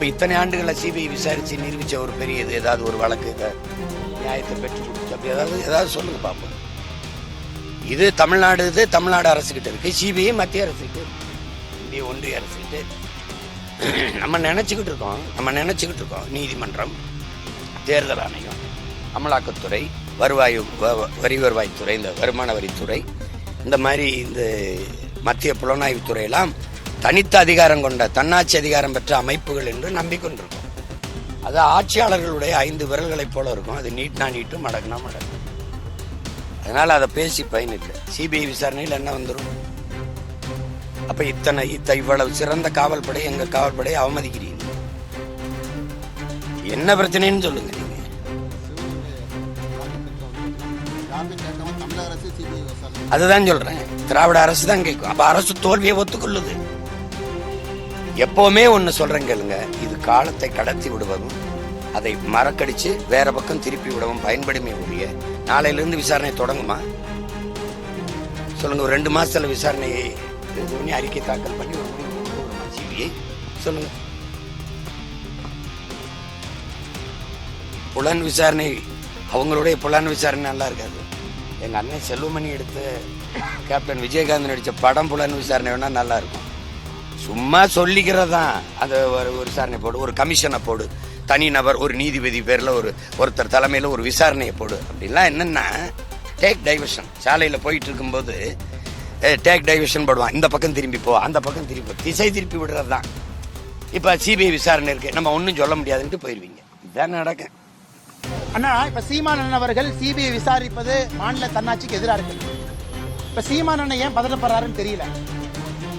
இப்ப இத்தனை ஆண்டுகளில் சிபிஐ விசாரிச்சு நிரூபிச்ச ஒரு பெரிய இது ஏதாவது ஒரு வழக்கு இதை நியாயத்தை பெற்று கொடுத்து அப்படி ஏதாவது ஏதாவது சொல்லுங்க பார்ப்போம் இது தமிழ்நாடு இது தமிழ்நாடு அரசுக்கிட்ட இருக்கு சிபிஐ மத்திய அரசுகிட்ட இந்திய ஒன்றிய அரசுக்கிட்ட நம்ம நினைச்சுக்கிட்டு இருக்கோம் நம்ம நினைச்சுக்கிட்டு இருக்கோம் நீதிமன்றம் தேர்தல் ஆணையம் அமலாக்கத்துறை வருவாய் வ- வரி வருவாய்த்துறை இந்த வருமான வரித்துறை இந்த மாதிரி இந்த மத்திய புலனாய்வுத்துறையெல்லாம் தனித்த அதிகாரம் கொண்ட தன்னாட்சி அதிகாரம் பெற்ற அமைப்புகள் என்று நம்பிக்கொண்டிருக்கும். அது ஆட்சியாளர்களுடைய ஐந்து விரல்களைப் போல இருக்கும். அது நீட்னா நீட்டு மடக்குனா மடக்கு அதனால அதை பேசி பயனில்லை. சிபிஐ விசாரணையில் என்ன வந்துடும் அப்ப இத்தனை இத்த இவ்வளவு சிறந்த காவல்படை எங்க காவல்படையை அவமதிக்கிறீங்க? என்ன பிரச்சனைன்னு சொல்லுங்க நீங்க. அதுதான் சொல்றேன். திராவிட அரசு தான் கேட்கும். அப்ப அரசு தோல்வியை ஒத்துக்கொள்ளுது. எப்பவுமே ஒன்று சொல்கிறேன் கேளுங்க. இது காலத்தை கடத்தி விடுவதும் அதை மறக்கடிச்சு வேற பக்கம் திருப்பி விடவும் பயன்படுமே ஒழிய நாளையிலிருந்து விசாரணை தொடங்குமா? சொல்லுங்க ஒரு ரெண்டு மாசத்துல விசாரணையை இது பண்ணி அறிக்கை தாக்கல் பண்ணி ஒரு முடிவு சிபிஐ. சொல்லுங்க. புலன் விசாரணை அவங்களுடைய புலன் விசாரணை நல்லா இருக்காது. எங்க அண்ணன் செல்வமணி எடுத்து கேப்டன் விஜயகாந்த் நடித்த படம் புலன் விசாரணை வேணா நல்லா இருக்கும். சும்மா சொல்லிக்கிறது? தான் அந்த ஒரு விசாரணை போடு ஒரு கமிஷனை போடு. தனி நபர் ஒரு நீதிபதி பேரில் ஒரு ஒருத்தர் தலைமையில் ஒரு விசாரணையை போடு. அப்படின்லாம் என்னென்னா டேக் டைவர்ஷன் சாலையில் போயிட்டு இருக்கும்போது டேக் டைவர்ஷன் போடுவான். இந்த பக்கம் திரும்பி போ அந்த பக்கம் திரும்பி போ. திசை திருப்பி விடுறது தான் இப்போ சிபிஐ விசாரணை இருக்குது நம்ம ஒன்றும் சொல்ல முடியாதுன்ட்டு போயிடுவீங்க இதுதான் நடக்கும் அண்ணா இப்போ சீமானன் அவர்கள் சிபிஐ விசாரிப்பது மாநில தன்னாட்சிக்கு எதிராக இருக்கு. இப்போ சீமானன் ஏன் பதட்டப்படுறாருன்னு தெரியல.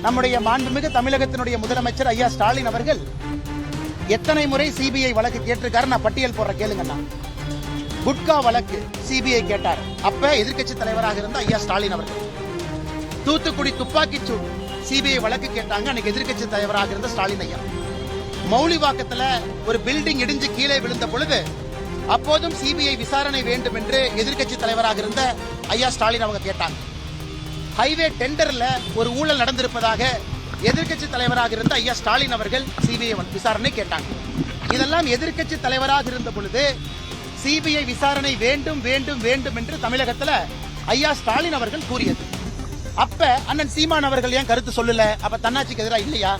நம்முடைய மாண்புமிகு தமிழகத்தினுடைய முதலமைச்சர் ஐயா ஸ்டாலின் அவர்கள் எத்தனை முறை சிபிஐ வழக்கு கேட்டிருக்காரு? நான் பட்டியல் போடுற கேளுங்கண்ணா. குட்கா வழக்கு சிபிஐ கேட்டார். அப்ப எதிர்க்கட்சி தலைவராக இருந்த ஐயா ஸ்டாலின் அவர்கள். தூத்துக்குடி துப்பாக்கிச் சூடு சிபிஐ வழக்கு கேட்டாங்க. அன்னைக்கு எதிர்க்கட்சி தலைவராக இருந்த ஸ்டாலின் ஐயா. மௌலிவாக்கத்துல ஒரு பில்டிங் இடிஞ்சு கீழே விழுந்த பொழுது அப்போதும் சிபிஐ விசாரணை வேண்டும் என்று எதிர்க்கட்சி தலைவராக இருந்த ஐயா ஸ்டாலின் அவங்க கேட்டாங்க. ஹைவே டெண்டர்ல ஒரு ஊழல் நடந்திருப்பதாக எதிர்க்கட்சி தலைவராக இருந்த ஐயா ஸ்டாலின் அவர்கள் சிபிஐ விசாரணை கேட்டாங்க. இதெல்லாம் எதிர்க்கட்சி தலைவராக இருந்த பொழுது சிபிஐ விசாரணை வேண்டும் வேண்டும் வேண்டும் என்று தமிழகத்துல ஐயா ஸ்டாலின் அவர்கள் கூறியது. அப்ப அண்ணன் சீமான் அவர்கள் ஏன் கருத்து சொல்லல? அப்ப தன்னாட்சிக்கு எதிராக இல்லையா?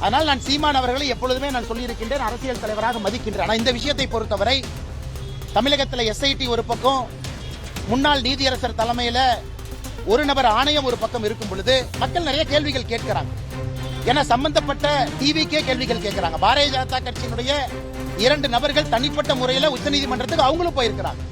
அதனால் நான் சீமான் அவர்களை எப்பொழுதுமே நான் சொல்லியிருக்கின்றேன் அரசியல் தலைவராக மதிக்கின்றேன். ஆனால் இந்த விஷயத்தை பொறுத்தவரை தமிழகத்தில் எஸ்ஐடி ஒரு பக்கம் முன்னாள் நீதியரசர் தலைமையில் ஒரு நபர் ஆணையம் ஒரு பக்கம் இருக்கும் பொழுது மக்கள் நிறைய கேள்விகள் கேட்கிறாங்க. ஏன்னா சம்பந்தப்பட்ட டிவிக்கே கேள்விகள் கேட்கிறாங்க. பாரதிய ஜனதா கட்சியினுடைய இரண்டு நபர்கள் தனிப்பட்ட முறையில் உச்சநீதிமன்றத்துக்கு அவங்களும் போயிருக்கிறாங்க.